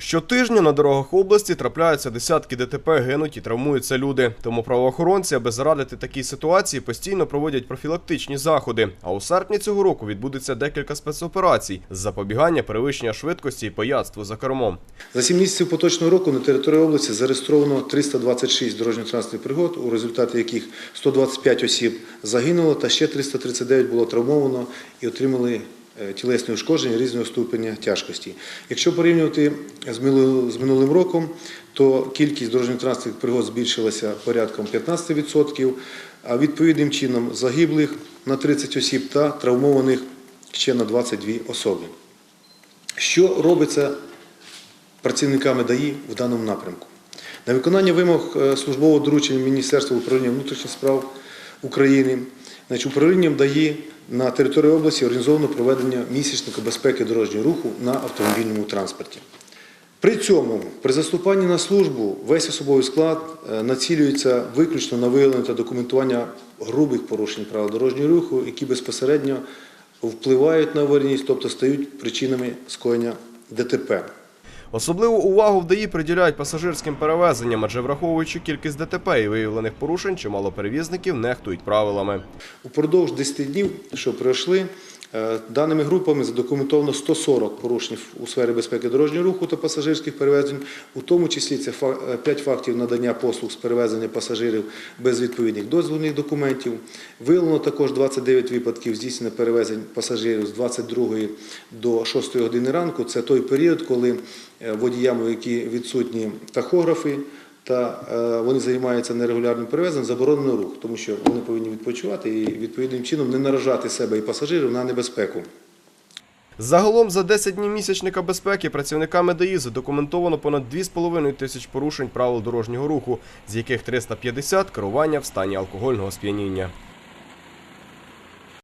Щотижня на дорогах області трапляються десятки ДТП, гинуть і травмуються люди. Тому правоохоронці, аби зарадити такій ситуації, постійно проводять профілактичні заходи. А у серпні цього року відбудеться декілька спецоперацій з запобігання перевищення швидкості і пияцтву за кермом. За 7 місяців поточного року на території області зареєстровано 326 дорожньо-транспортних пригод, у результаті яких 125 осіб загинуло та ще 339 було травмовано і отримали тілесні ушкодження різного ступеня тяжкості. Якщо порівнювати з минулим, роком, то кількість дорожньо-транспортних пригод збільшилася порядком 15%, а відповідним чином загиблих на 30 осіб та травмованих ще на 22 особи. Що робиться працівниками ДАІ в даному напрямку. На виконання вимог е, службового доручення Міністерства управління внутрішніх справ України, значить, управлінням ДАІ на території області організовано проведення місячника безпеки дорожнього руху на автомобільному транспорті. При цьому при заступанні на службу весь особовий склад е, націлюється виключно на виявлення та документування грубих порушень правил дорожнього руху, які безпосередньо впливають на аварійність, тобто стають причинами скоєння ДТП. Особливу увагу в ДАІ приділяють пасажирським перевезенням, адже враховуючи кількість ДТП і виявлених порушень, чимало перевізників нехтують правилами. Упродовж 10 днів, що пройшли, даними групами задокументовано 140 порушень у сфері безпеки дорожнього руху та пасажирських перевезень, у тому числі це 5 фактів надання послуг з перевезення пасажирів без відповідних дозвільних документів. Виявлено також 29 випадків здійснення перевезень пасажирів з 22 до 6 години ранку. Це той період, коли е, водіям, у які відсутні тахографи, та е, вони займаються нерегулярним перевезенням, заборонено рух, тому що вони повинні відпочивати і відповідним чином не наражати себе і пасажирів на небезпеку. Загалом за 10 днів місячника безпеки працівниками ДАІ задокументовано понад 2,5 тисяч порушень правил дорожнього руху, з яких 350 – керування в стані алкогольного сп'яніння.